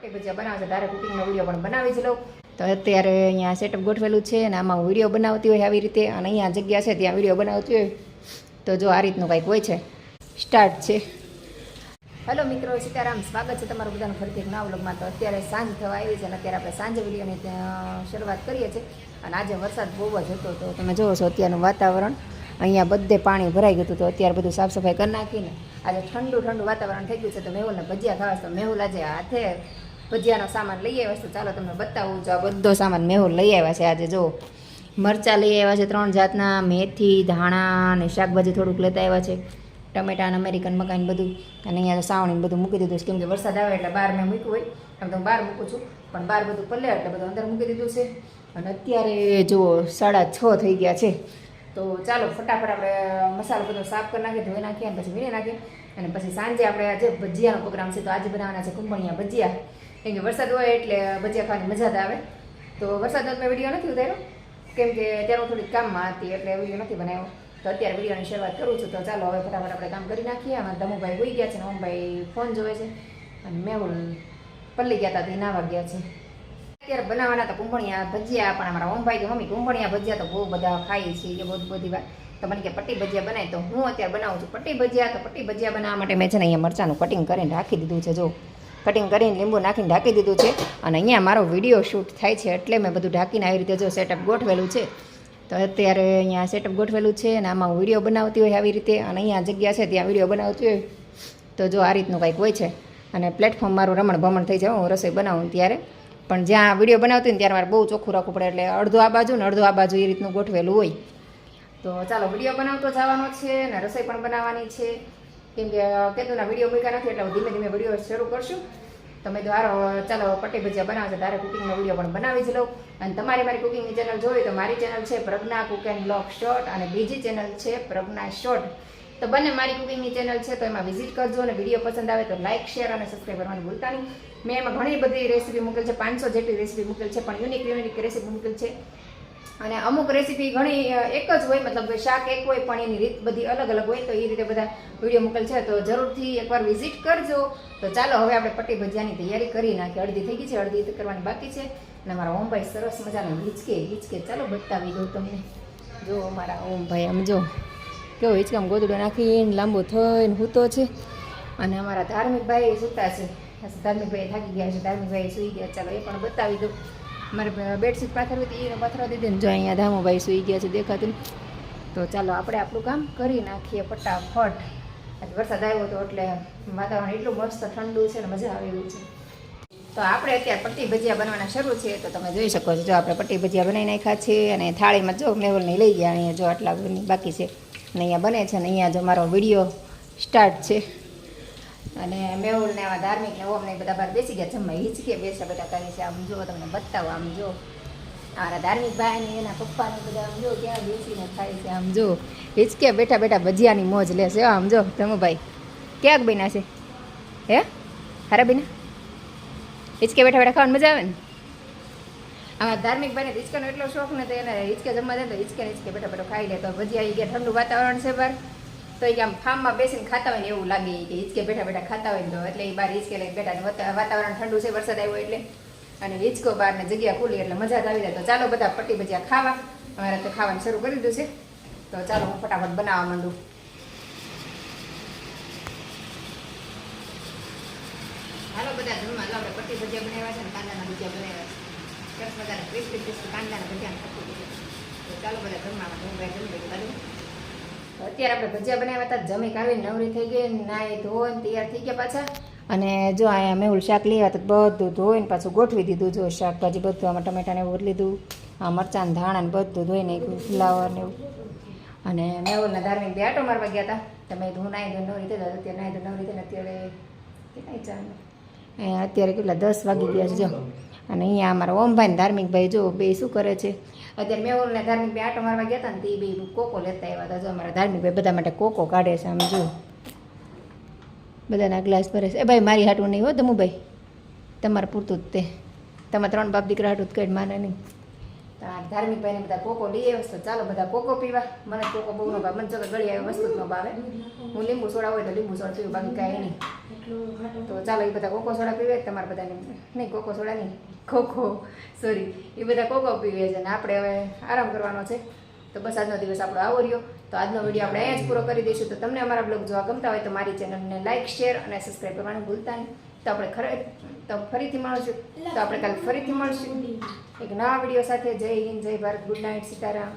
પટ્ટી ભજીયા બનાવે છે તારે કુકિંગનો વીડિયો પણ બનાવી જ લઉં તો અત્યારે અહીંયા સેટઅપ ગોઠવેલું છે અને આમાં વીડિયો બનાવતી હોય આવી રીતે અને અહીંયા જગ્યા છે ત્યાં વીડિયો બનાવતી હોય. તો જો આ રીતનું કંઈક હોય છે. સ્ટાર્ટ છે. હેલો મિત્રો, સીતારામ. સ્વાગત છે તમારું બધાનું ફરીથી નવા વ્લોગમાં. તો અત્યારે સાંજ થવા આવી છે અને અત્યારે આપણે સાંજે વિડીયોની શરૂઆત કરીએ છીએ. અને આજે વરસાદ બહુ જ હતો, તો તમે જુઓ છો અત્યારનું વાતાવરણ. અહીંયા બધે પાણી ભરાઈ ગયું તો અત્યારે બધું સાફ સફાઈ કરી નાખીને આજે ઠંડુ ઠંડુ વાતાવરણ થઈ ગયું છે. તો મેહુલને ભજીયા ખાવા તો મેહુલ આજે હાથે ભજીયાનો સામાન લઈ આવ્યા છે. ચાલો તમને બતાવું જો આ બધો સામાન મેહુલ લઈ આવ્યા છે. આજે જો મરચાં લઈ આવ્યા છે ત્રણ જાતના, મેથી, ધાણા અને શાકભાજી થોડુંક લેતા આવ્યા છે. ટમેટાને અમેરિકન મકાન બધું. અને અહીંયા સાવણીને બધું મૂકી દીધું છે. કેમ કે વરસાદ આવે એટલે બહાર મેં મૂક્યું હોય. એમ તો હું બહાર મૂકું છું. પણ બહાર બધું પલ્લે એટલે બધું અંદર મૂકી દીધું છે. અને અત્યારે જુઓ સાડા છ થઈ ગયા છે. તો ચાલો ફટાફટ આપણે મસાલો બધો સાફ કરી નાખીએ, ધોઈ નાખીએ અને પછી વીણી નાખીએ. અને પછી સાંજે આપણે આજે ભજીયાનો પ્રોગ્રામ છે. તો આજે બનાવવાના છે કુંભણિયા ભજીયા. કેમ કે વરસાદ હોય એટલે ભજીયા ખાવાની મજા જ આવે. તો વરસાદનો મેં વીડિયો નથી ઉતાર્યો. કેમ કે ત્યારે હું થોડીક કામમાં હતી એટલે વીડિયો નથી બનાવ્યો. તો અત્યારે વિડીયોની શરૂઆત કરું છું. તો ચાલો હવે ફટાફટ આપણે કામ કરી નાખીએ. અને દમુભાઈ હોઈ ગયા છે ને ઓમભાઈ ફોન જોવે છે. અને મેહુલ પલ્લી ગયા હતા તે નાવા ગયા છે. અત્યારે બનાવવાના તો કુંભણિયા ભજીયા, પણ અમારા ઓમભાઈ કે મમ્મી કુંભણિયા ભજીયા તો બહુ બધા ખાઈએ છીએ બહુ બધી વાર. તો મને કે પટ્ટી ભજીયા બનાવી તો હું અત્યારે બનાવું છું પટ્ટી ભજીયા. તો પટ્ટી ભજીયા બનાવવા માટે મેં છે ને અહીંયા મરચાંનું કટિંગ કરીને રાખી દીધું છે, જો. કટિંગ કરીને લીંબુ નાખીને ઢાંકી દીધું છે. અને અહીંયા મારો વીડિયો શૂટ થાય છે એટલે મેં બધું ઢાંકીને આવી રીતે જો સેટઅપ ગોઠવેલું છે. તો અત્યારે અહીંયા સેટઅપ ગોઠવેલું છે અને આમાં હું વીડિયો બનાવતી હોય આવી રીતે. અને અહીંયા જગ્યા છે ત્યાં વીડિયો બનાવતી હોય. તો જો આ રીતનું કંઈક હોય છે. અને પ્લેટફોર્મ મારું રમણ ભમણ થઈ જાય હું રસોઈ બનાવું ત્યારે. પણ જ્યાં વીડિયો બનાવતી હોય ત્યારે મારે બહુ ચોખ્ખું રાખવું પડે એટલે અડધો આ બાજુ ને અડધો આ બાજુ એ રીતનું ગોઠવેલું હોય. તો ચાલો વીડિયો બનાવતો જવાનો છે અને રસોઈ પણ બનાવવાની છે. કેમ કે કેતુના વીડિયો મૂક્યા નથી, એટલે હું ધીમે ધીમે વીડિયો શરૂ કરશું. તમે દ્વારો ચાલો પટ્ટી ભજીયા બનાવશો, તારે કુકિંગનો વીડિયો પણ બનાવી જ લઉં. અને તમારી મારી કુકિંગની ચેનલ જોઈ તો મારી ચેનલ છે Pragya cook and vlog short અને બીજી ચેનલ છે પ્રજ્ઞા શોર્ટ તો બંને મારી કુકિંગની ચેનલ છે, તો એમાં વિઝિટ કરજો અને વીડિયો પસંદ આવે તો લાઇક શેર અને સબસ્ક્રાઈબ કરવાનું ભૂલતા નહીં. મેં એમાં ઘણી બધી રેસીપી મૂકેલ છે, પાંચસો જેટલી રેસીપી મૂકેલ છે, પણ યુનિક યુનિક રેસીપી મૂકેલ છે. અને અમુક રેસીપી ઘણી એક જ હોય, મતલબ શાક એક હોય, પણ એની રીત બધી અલગ અલગ હોય, તો એ રીતે બધા વીડિયો મૂકેલ છે. તો જરૂરથી એકવાર વિઝિટ કરજો. તો ચાલો, હવે આપણે પટ્ટી ભજીયાની તૈયારી કરી નાખીએ અડધી થઈ ગઈ છે, અડધી કરવાની બાકી છે. અને અમારા ઓમભાઈ સરસ મજાનો હિંચકે હિંચકે. ચાલો, બતાવી દઉં તમને. જો અમારા ઓમભાઈ આમ જો કેવો હિંચકામ ગોદડો નાખીને લાંબો થઈને હૂતો છે. અને અમારા ધાર્મિકભાઈ સૂતા છે. ધાર્મિકભાઈ થાકી ગયા છે, ધાર્મિકભાઈ સૂઈ ગયા. ચાલો, એ પણ બતાવી દઉં. મારે બેડશીટ પાથરવી હતી એને પાથરવા દીધી ને જો અહીંયા ધામુભાઈ સૂઈ ગયા છે દેખાતું તો ચાલો આપણે આપણું કામ કરી નાખીએ ફટાફટ. આજે વરસાદ આવ્યો હતો એટલે વાતાવરણ એટલું મસ્ત ઠંડુ છે ને મજા આવે એવું છે. તો આપણે અત્યારે પટ્ટી ભજીયા બનવાના શરૂ છે તો તમે જોઈ શકો છો, જો આપણે પટ્ટી ભજીયા બનાવી નાખ્યા છે અને થાળીમાં જો મેવલને લઈ ગયા અહીંયા જો આટલા બાકી છે અને અહીંયા બને છે ને અહીંયા જો મારો વીડિયો સ્ટાર્ટ છે. અને મેહુલ ને આવા ધાર્મિક ને ઓમ ને બધા બહાર બેસી ગયા, જમવા હિચકે બેસા બધા કરે છે, આમ જો તમને બતાવો, આમ જો. અમારા ધાર્મિક ભાઈ ને એના પપ્પા ને બધા આમ જો ક્યાં બેસીને ખાય છે, આમ જો. હિચકે બેઠા બેઠા ભજીયાની મોજ લે છે, આમ જો ધમુભાઈ ક્યાંક બન્યા છે? હે? હારા બેના હિચકે બેઠા બેઠા ખાવાની મજા આવે ને? આમાં ધાર્મિક ભાઈને હિચકાનો એટલો શોખ ને તો એને હિચકે જમવા જાય તો હિચકે હિચકે બેઠા બેઠો ખાઈ લે. તો ભજીયા આવી ગયા ઠંડુ વાતાવરણ છે બાર. તો એ આમ ફાર્મમાં બેસીને ખાતા હોય ને એવું લાગે કે હિચકે બેઠા બેઠા ખાતા હોય તો એટલે એ બાર હિચકે લઈને બેઠા વાતાવરણ ઠંડુ છે, વરસાદ આવ્યો એટલે. અને હિચકો બહાર ને જગ્યા ખુલી એટલે મજા જ આવી જાય. તો ચાલો બધા પટ્ટી ભજીયા ખાવા. અમારે તો ખાવાનું શરૂ કરી દીધું છે. તો ચાલો હું ફટાફટ બનાવવા માંડું. હાલો બધા જમવા આપણે પટ્ટી ભજીયા બનાવ્યા છે ને કાંદાના ભજીયા બનાવ્યા છે. સરસ મજાના ક્રિસ્પી ક્રિસ્પી કાંદાના ભજીયા પટ્ટી તો ચાલો બધા જમવા હું ભાઈ જમી અત્યારે આપણે ભજીયા બનાવ્યા હતા, જમી આવીને નવરી થઈ ગઈ નાઈ ધોઈને તૈયાર થઈ ગયા પાછા. અને જો અહીંયા મેહુલ શાક આવ્યા તો બધું ધોઈને પાછું ગોઠવી દીધું, જો શાકભાજી બધું, આમાં ટમેટાને એવું લીધું, આ મરચાં ધાણા ને બધું ધોઈ નાખ્યું ફ્લાવર ને એવું. અને મેહુલના ધાર્મિક બે આટો મારવા ગયા હતા. તમે હું નાઈ ધોઈ નવરી થઈ અત્યારે નાઈ ધોઈ નવરી થઈને અત્યારે કેટલાય ચાલે અત્યારે કેટલા દસ વાગી ગયા છે, જો. અને અહીંયા અમારા ઓમભાઈ ધાર્મિક ધાર્મિકભાઈ જો બે શું કરે છે? અત્યારે મેહુલ ને ધાર્મિક ભાઈ આટો મારવા ગયા હતા ને તે બે કોકો લેતા આવ્યા હતા. જો અમારા ધાર્મિક ભાઈ બધા માટે કોકો કાઢે છે, આમ જો. બધાના ગ્લાસ ભરે છે. એ ભાઈ, મારી હાટું નહીં હો, દમુભાઈ. તમારે પૂરતું જ તે. તમારે ત્રણ બાપ દીકરા હાટું જ કઈ માને નહીં. ધાર્મિક ભાઈને બધા કોકો લઈ આવ્યો તો ચાલો બધા કોકો પીવા. મને કોકો બહુ નો ભાવ, મને જો ગળી આવે વસ્તુ ન ભાવે. હું લીંબુ સોડા હોય તો લીંબુ સોડા પીવું, બાકી કાંઈ નહીં. તો ચાલો એ બધા કોકો સોડા પીવે, તમારા બધાને નહીં, કોકો સોડા નહીં ખોખો સોરી એ બધા કોકો પીવે છે ને આપણે હવે આરામ કરવાનો છે. તો બસ આજનો દિવસ આપણો આવો રહ્યો. તો આજનો વીડિયો આપણે અહીંયા જ પૂરો કરી દઈશું. તો તમને અમારા બ્લોગ જોવા ગમતા હોય તો મારી ચેનલને લાઇક શેર અને સબસ્ક્રાઈબ કરવાનું ભૂલતા નહીં. તો આપણે ખરે તો ફરીથી મળશું. તો આપણે કાલે ફરીથી મળશું. એક નવા વીડિયો સાથે. જય હિન્દ, જય ભારત. Good night, Sitaram.